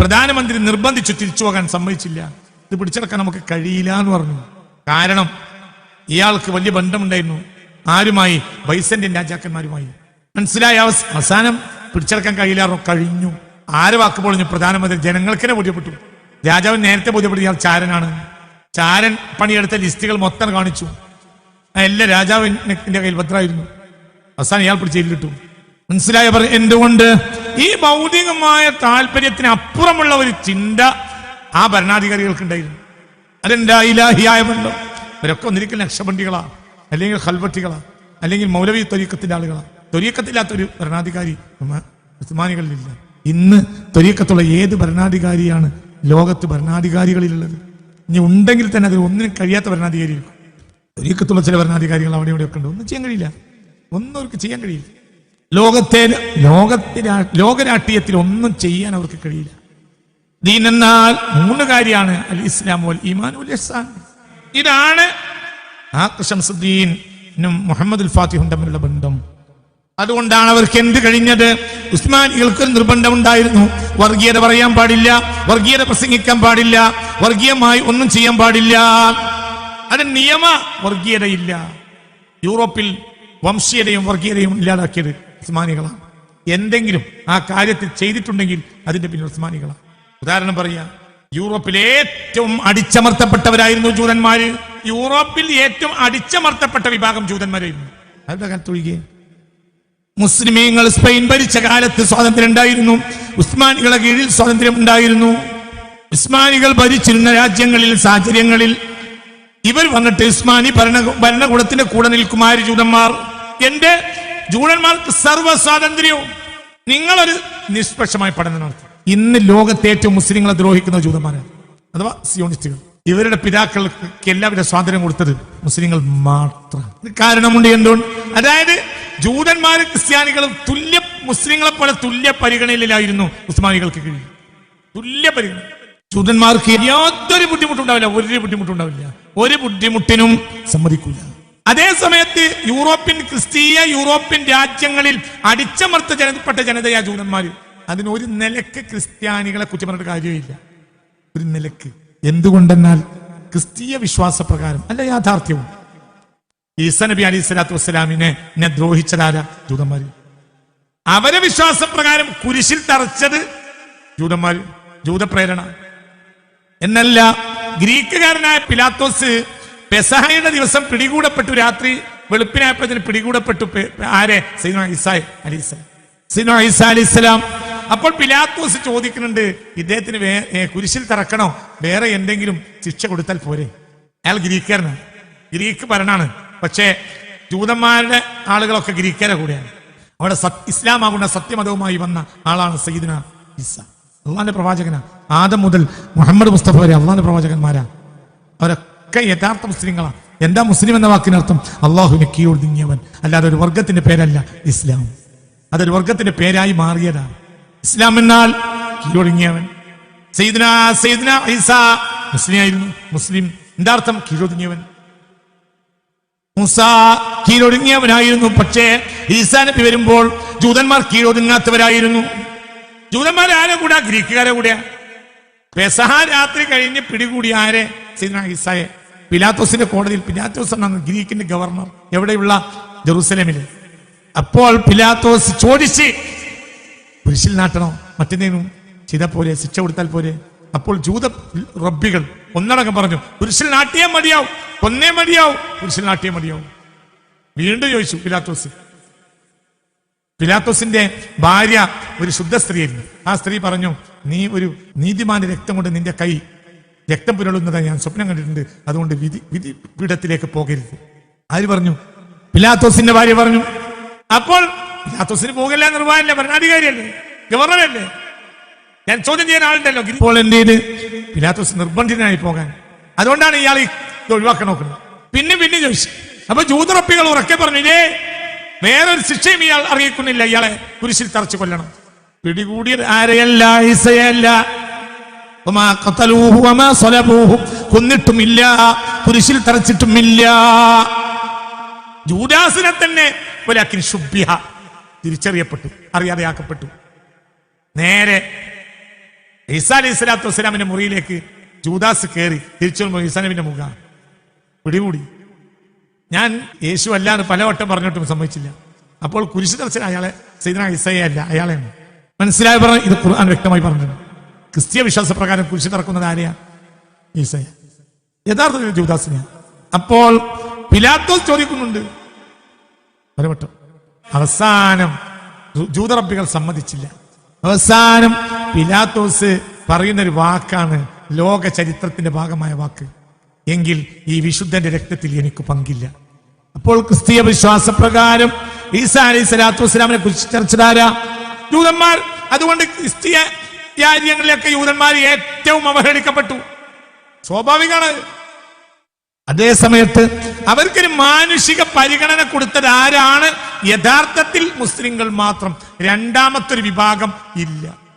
പ്രധാനമന്ത്രി നിർബന്ധിച്ചു തിരിച്ചു പോകാൻ സമ്മതിച്ചില്ല. ഇത് പിടിച്ചെടുക്കാൻ നമുക്ക് കഴിയില്ല എന്ന് പറഞ്ഞു. കാരണം ഇയാൾക്ക് വലിയ ബന്ധമുണ്ടായിരുന്നു. ആരുമായി? ബൈസന്റെ രാജാക്കന്മാരുമായി. മനസ്സിലായ അവസാനം പിടിച്ചെടുക്കാൻ കഴിയില്ലാറോ കഴിഞ്ഞു. ആരെ വാക്ക് പൊളിഞ്ഞു? പ്രധാനമന്ത്രി ജനങ്ങൾക്കിനെ ബോധ്യപ്പെട്ടു. രാജാവ് നേരത്തെ ബോധ്യപ്പെട്ടു ഇയാൾ ചാരനാണ്. ചാരൻ പണിയെടുത്ത ലിസ്റ്റുകൾ മൊത്തം കാണിച്ചു. എല്ലാ രാജാവിന്റെ കയ്യിൽ ഭദ്രായിരുന്നു അവസാനം ഇയാൾ പിടിച്ച് ജയിലിലിട്ടു. മനസ്സിലായ പറഞ്ഞു എന്തുകൊണ്ട്? ഈ ഭൗതികമായ താല്പര്യത്തിന് അപ്പുറമുള്ള ഒരു ചിന്ത ആ ഭരണാധികാരികൾക്ക് ഉണ്ടായിരുന്നു അതെന്താ? ഇലാഹിയായ ബന്ധം. ഇവരൊക്കെ ഒന്നിരിക്കൽ നക്ഷബണ്ടികളാ അല്ലെങ്കിൽ ഹൽവട്ടികളാ അല്ലെങ്കിൽ മൗലവി ത്വരീക്കത്തിന്റെ ആളുകളാ. ത്വരീക്കത്തില്ലാത്ത ഒരു ഭരണാധികാരി ഉസ്മാനികളിലില്ല. ഇന്ന് ത്വരീക്കത്തുള്ള ഏത് ഭരണാധികാരിയാണ് ലോകത്ത് ഭരണാധികാരികളിലുള്ളത്? ഇനി ഉണ്ടെങ്കിൽ തന്നെ അതിൽ ഒന്നിനും കഴിയാത്ത ഭരണാധികാരി ഇരിക്കും ത്വരീക്കത്തുള്ള ചില ഭരണാധികാരികൾ അവിടെ ഇവിടെ ഒക്കെ ഉണ്ട്. ഒന്നും ചെയ്യാൻ കഴിയില്ല. ഒന്നും അവർക്ക് ചെയ്യാൻ കഴിയില്ല. ലോകത്തെ ലോകത്തിന് ലോകരാഷ്ട്രീയത്തിൽ ഒന്നും ചെയ്യാൻ അവർക്ക് കഴിയില്ല. ദീൻ എന്നാൽ മൂന്ന് കാര്യമാണ് അൽ ഇസ്ലാം വൽ ഈമാൻ വൽ ഇഹ്സാൻ. ഇതാണ് ഷംസുദ്ദീനും മുഹമ്മദ് ഫാത്തിഹും തമ്മിലുള്ള ബന്ധം. അതുകൊണ്ടാണ് അവർക്ക് എന്ത് കഴിഞ്ഞത്? ഉസ്മാനികൾക്ക് നിർബന്ധമുണ്ടായിരുന്നു വർഗീയത പറയാൻ പാടില്ല വർഗീയത പ്രസംഗിക്കാൻ പാടില്ല വർഗീയമായി ഒന്നും ചെയ്യാൻ പാടില്ല. അത് നിയമ വർഗീയതയില്ല. യൂറോപ്പിൽ വംശീയതയും വർഗീയതയും ഇല്ലാതാക്കിയത് ഉസ്മാനികളാണ് എന്തെങ്കിലും ആ കാര്യത്തിൽ ചെയ്തിട്ടുണ്ടെങ്കിൽ അതിന്റെ പിന്നിൽ ഉസ്മാനികളാണ് ഉദാഹരണം പറയാ. യൂറോപ്പിൽ ഏറ്റവും അടിച്ചമർത്തപ്പെട്ടവരായിരുന്നു ജൂതന്മാര്. യൂറോപ്പിൽ ഏറ്റവും അടിച്ചമർത്തപ്പെട്ട വിഭാഗം ജൂതന്മാരായിരുന്നു. അവരുടെ കാലത്തൊഴികെ മുസ്ലിമീങ്ങൾ സ്പെയിൻ ഭരിച്ച കാലത്ത് സ്വാതന്ത്ര്യം ഉണ്ടായിരുന്നു. ഉസ്മാനികളെ കീഴിൽ സ്വാതന്ത്ര്യം ഉണ്ടായിരുന്നു. ഉസ്മാനികൾ ഭരിച്ചിരുന്ന രാജ്യങ്ങളിൽ സാഹചര്യങ്ങളിൽ ഇവർ വന്നിട്ട് ഉസ്മാനി ഭരണ ഭരണകൂടത്തിന്റെ കൂടെ നിൽക്കുമാര് ജൂതന്മാർ. എന്റെ ജൂതന്മാർക്ക് സർവ സ്വാതന്ത്ര്യവും നിങ്ങളൊരു നിഷ്പക്ഷമായ പഠനം നടത്തി. ഇന്ന് ലോകത്തെ ഏറ്റവും മുസ്ലിങ്ങളെ ദ്രോഹിക്കുന്ന ജൂതന്മാരാണ്. അഥവാ സിയോണിസ്റ്റുകൾ. ഇവരുടെ പിതാക്കൾക്ക് എല്ലാവരുടെ സ്വാതന്ത്ര്യം കൊടുത്തത് മുസ്ലിങ്ങൾ മാത്രം. കാരണമുണ്ട് എന്തുകൊണ്ട്? അതായത് ജൂതന്മാരും ക്രിസ്ത്യാനികളും തുല്യ മുസ്ലിങ്ങളെ പോലെ തുല്യ പരിഗണനയിലായിരുന്നു ഉസ്മാനികൾക്ക് കീഴിൽ. തുല്യ പരിഗണന. ജൂതന്മാർക്ക് യാതൊരു ബുദ്ധിമുട്ടുണ്ടാവില്ല ഒരു ബുദ്ധിമുട്ടുണ്ടാവില്ല ഒരു ബുദ്ധിമുട്ടിനും സമ്മതിക്കൂല. അതേ സമയത്ത് യൂറോപ്യൻ ക്രിസ്തീയ യൂറോപ്യൻ രാജ്യങ്ങളിൽ അടിച്ചമർത്ത ജനപ്പെട്ട ജനതയാ ജൂതന്മാര് അതിന് ഒരു നിലയ്ക്ക് ക്രിസ്ത്യാനികളെ കുറ്റം പറഞ്ഞിട്ട് കാര്യമില്ല. ഒരു നിലയ്ക്ക്. എന്തുകൊണ്ടെന്നാൽ ക്രിസ്തീയ വിശ്വാസ പ്രകാരം അല്ല യാഥാർത്ഥ്യവും. ഈസ നബി അലി സ്വലാത്തു വസ്സലാമിനെ ദ്രോഹിച്ചതാരാ? ജൂതന്മാര്. അവരെ വിശ്വാസപ്രകാരം കുരിശിൽ തറച്ചത് ജൂതന്മാര്. ജൂതപ്രേരണ. എന്നല്ല ഗ്രീക്കുകാരനായ പിലാത്തോസ് പെസഹയുടെ ദിവസം പിടികൂടപ്പെട്ടു രാത്രി. വെളുപ്പിനായപ്പോഴത്തിന് പിടികൂടപ്പെട്ടു ആരെ? സൈനോ ഇസായ് അലിസ്ലാം സൈനോ ഇസ അലിസ്ലാം അപ്പോൾ പിലാത്തോസ് ചോദിക്കുന്നുണ്ട് ഇദ്ദേഹത്തിന് കുരിശിൽ തറക്കണോ? വേറെ എന്തെങ്കിലും ശിക്ഷ കൊടുത്താൽ പോരെ? അയാൾ ഗ്രീക്കാരനാണ്. ഗ്രീക്ക് ഭരണാണ്. പക്ഷേ ജൂതന്മാരുടെ ആളുകളൊക്കെ ഗ്രീക്കരെ കൂടെയാണ്. അവിടെ സത്- ഇസ്ലാമാകുന്ന സത്യമതവുമായി വന്ന ആളാണ് സയ്യിദിന ഇസ അള്ളാന്റെ പ്രവാചകനാ ആദം മുതൽ മുഹമ്മദ് മുസ്തഫ വരെ അള്ളാന്റെ പ്രവാചകന്മാരാ അവരൊക്കെ യഥാർത്ഥ മുസ്ലിങ്ങളാണ്. എന്താ മുസ്ലിം എന്ന വാക്കിനർത്ഥം? അള്ളാഹുവിനെ കീഴൊതുങ്ങിയവൻ. അല്ലാതെ ഒരു വർഗത്തിന്റെ പേരല്ല ഇസ്ലാം. അതൊരു വർഗത്തിന്റെ പേരായി മാറിയതാണ്. ഇസ്ലാം എന്നാൽ കീഴൊടുങ്ങിയവൻ ഈസ മുസ്ലിം എന്താ അർത്ഥം കീഴൊതുങ്ങിയവൻ. മൂസ കീഴൊടുങ്ങിയവനായിരുന്നു പക്ഷേ ഈസാ വരുമ്പോൾ ജൂതന്മാർ കീഴൊതുങ്ങാത്തവരായിരുന്നു. ജൂതന്മാർ ആരെ കൂടാ? ഗ്രീക്കുകാരെ കൂടിയാ. പെസഹ രാത്രി കഴിഞ്ഞ് പിടികൂടി ആരെ? സീദന ഈസായെ. പിലാത്തോസിന്റെ കോടതിയിൽ പിലാത്തോസ് എന്നാണ് ഗ്രീക്കിന്റെ ഗവർണർ എവിടെയുള്ള? ജെറൂസലേമിൽ അപ്പോൾ പിലാത്തോസ് ചോദിച്ച് കുരിശിൽ നാട്ടണോ? മറ്റെന്തെങ്കിലും ചെയ്താൽ പോലെ ശിക്ഷ കൊടുത്താൽ പോലെ അപ്പോൾ ജൂത റബ്ബികൾ ഒന്നടങ്കം പറഞ്ഞു കുരിശിൽ നാട്ടിയേ മതിയാവും കൊന്നേ മതിയാവും കുരിശിൽ നാട്ടിയേ മതിയാവും. വീണ്ടും ചോദിച്ചു പിലാത്തോസ്. പിലാത്തോസിന്റെ ഭാര്യ ഒരു ശുദ്ധ സ്ത്രീയായിരുന്നു. ആ സ്ത്രീ പറഞ്ഞു നീ ഒരു നീതിമാന്റെ രക്തം കൊണ്ട് നിന്റെ കൈ രക്തം പുരളുന്നതായി ഞാൻ സ്വപ്നം കണ്ടിട്ടുണ്ട്. അതുകൊണ്ട് വിധി വിധി പീഠത്തിലേക്ക് പോകരുത്. ആര് പറഞ്ഞു? പിലാത്തോസിന്റെ ഭാര്യ പറഞ്ഞു. അപ്പോൾ പിലാത്തോസിന് പോകില്ല നിർവാഹമില്ല. ഭരണാധികാരിയല്ലേ? ഗവർണറല്ലേ? ഞാൻ ചോദ്യം ചെയ്യാൻ ആളുണ്ടല്ലോ. ഇപ്പോൾ എന്റെ പിലാത്തോസ് നിർബന്ധിതനായി പോകാൻ. അതുകൊണ്ടാണ് ഇയാൾ ഈ ഒഴിവാക്കാൻ നോക്കുന്നത്. പിന്നെ പിന്നെ ചോദിച്ചു. അപ്പൊ ജൂതറപ്പികൾ ഉറക്കെ പറഞ്ഞു ഇതേ വേറൊരു ശിക്ഷയും ഇയാൾ അറിയിക്കുന്നില്ല ഇയാളെ കുരിശിൽ തറച്ചു കൊല്ലണം. പിടികൂടിയത് ആരെയല്ല? ഈസയല്ല. കൊന്നിട്ടുമില്ല കുരിശിൽ തറച്ചിട്ടുമില്ല. ജൂദാസിനെ തന്നെ തിരിച്ചറിയപ്പെട്ടു അറിയാതെയാക്കപ്പെട്ടു. നേരെ ഈസാ അലൈഹി സ്വലാത്തു വസ്സലാമിന്റെ മുറിയിലേക്ക് ജൂദാസ് കയറി തിരിച്ചു വരുമ്പോൾ ഈസാ നബിന്റെ മുഖ പിടികൂടി. ഞാൻ യേശു അല്ലാന്ന് പലവട്ടം പറഞ്ഞിട്ടും സമ്മതിച്ചില്ല. അപ്പോൾ കുരിശ് ദർശനം അയാളെ സൈദന ഈസയെ അല്ല അയാളെയാണ്. മനസ്സിലായി പറഞ്ഞു ഇത് ഖുർആൻ വ്യക്തമായി പറഞ്ഞിട്ടുണ്ട്. ക്രിസ്തീയ വിശ്വാസ പ്രകാരം കുരിശ് നടക്കുന്നത് ആരെയാ? ഈസയ യഥാർത്ഥത്തിൽ ജൂദാസിനെയാണ് അപ്പോൾ പിലാത്തോസ് ചോദിക്കുന്നുണ്ട്. പലവട്ടം അവസാനം ജൂതറബികൾ സമ്മതിച്ചില്ല. അവസാനം പിലാത്തോസ് പറയുന്ന ഒരു വാക്കാണ് ലോക ചരിത്രത്തിന്റെ ഭാഗമായ വാക്ക്. എങ്കിൽ ഈ വിശുദ്ധന്റെ രക്തത്തിൽ എനിക്ക് പങ്കില്ല. അപ്പോൾ ക്രിസ്തീയ വിശ്വാസപ്രകാരം ഈസാ അലൈഹി സ്വലാത്തു വസ്സലാമിനെ കുറിച്ച് ചർച്ചധാര ജൂതന്മാർ. അതുകൊണ്ട് ക്രിസ്തീയ കാര്യങ്ങളിലൊക്കെ യൂതന്മാർ ഏറ്റവും അവഹേളിക്കപ്പെട്ടു. സ്വാഭാവികമാണ്. അതേ സമയത്ത് അവർക്കൊരു മാനുഷിക പരിഗണന കൊടുത്തത് ആരാണ് യഥാർത്ഥത്തിൽ മുസ്ലിങ്ങൾ മാത്രം. രണ്ടാമത്തെ ഒരു വിഭാഗം ഇല്ല.